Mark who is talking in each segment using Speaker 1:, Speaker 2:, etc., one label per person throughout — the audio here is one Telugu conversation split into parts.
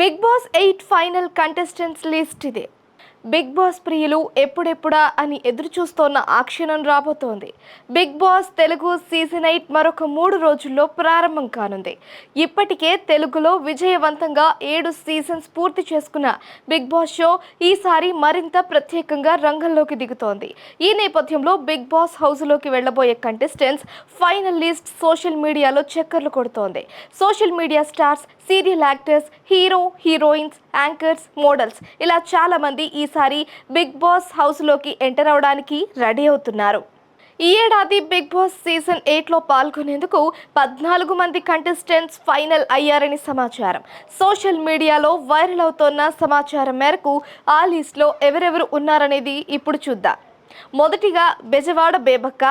Speaker 1: Bigg Boss eight final contestants list ఇదే. బిగ్ బాస్ ప్రియులు ఎప్పుడెప్పుడా అని ఎదురు చూస్తోన్న ఆ క్షణం రాబోతోంది. Bigg Boss Telugu season eight మరొక మూడు రోజుల్లో ప్రారంభం కానుంది. ఇప్పటికే తెలుగులో విజయవంతంగా ఏడు సీజన్స్ పూర్తి చేసుకున్న బిగ్ బాస్ షో ఈసారి మరింత ప్రత్యేకంగా రంగంలోకి దిగుతోంది. ఈ నేపథ్యంలో బిగ్ బాస్ హౌస్లోకి వెళ్ళబోయే కంటెస్టెంట్స్ ఫైనల్ లిస్ట్ సోషల్ మీడియాలో చక్కర్లు కొడుతోంది. Social media stars serial actors hero heroines anchors models. ఇలా చాలామంది ఈసారి బిగ్ బాస్ హౌస్లోకి ఎంటర్ అవడానికి రెడీ అవుతున్నారు. ఈ ఏడాది బిగ్ బాస్ సీజన్ ఎయిట్లో పాల్గొనేందుకు పద్నాలుగు మంది కంటెస్టెంట్స్ ఫైనల్ అయ్యారని సమాచారం. సోషల్ మీడియాలో వైరల్ అవుతున్న సమాచారం మేరకు ఆ లిస్ట్లో ఎవరెవరు ఉన్నారనేది ఇప్పుడు చూద్దాం. మొదటిగా Bezawada Bebakka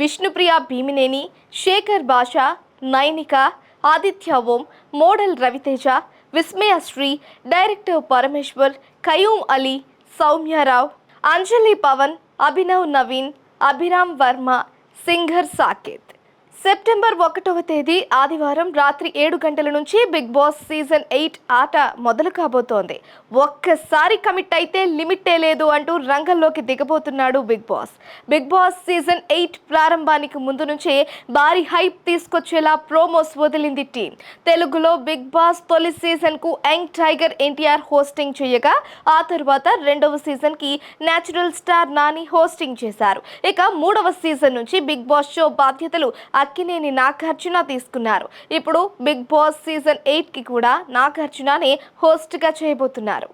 Speaker 1: Vishnupriya Bhimineni Shekhar Basha Nainika Aditya Om model Raviteja Vismayasri director Parameshwar Qayyum Ali Soumya Rao Anjali Pavan Abhinav Naveen Abhiram Varma singer Saketh. September ఒకటవ తేదీ ఆదివారం రాత్రి ఏడు గంటల నుంచి బిగ్ బాస్ సీజన్ ఎయిట్ ఆట మొదలు కాబోతోంది. ఒక్కసారి కమిట్ అయితే లిమిటే లేదు అంటూ రంగంలోకి దిగబోతున్నాడు big boss. Big boss season eight ప్రారంభానికి ముందు నుంచే భారీ హైప్ తీసుకొచ్చేలా ప్రోమోస్ వదిలింది టీం. తెలుగులో బిగ్ బాస్ తొలి సీజన్కు యంగ్ టైగర్ ఎన్టీఆర్ హోస్టింగ్ చేయగా ఆ తర్వాత రెండవ సీజన్కి natural natural star Nani hosting చేశారు. ఇక మూడవ సీజన్ నుంచి బిగ్ బాస్ షో బాధ్యతలు అక్కినేని నాగార్జున తీసుకున్నారు. ఇప్పుడు బిగ్ బాస్ సీజన్ ఎయిట్కి కూడా నాగార్జుననే హోస్ట్గా చేయబోతున్నారు.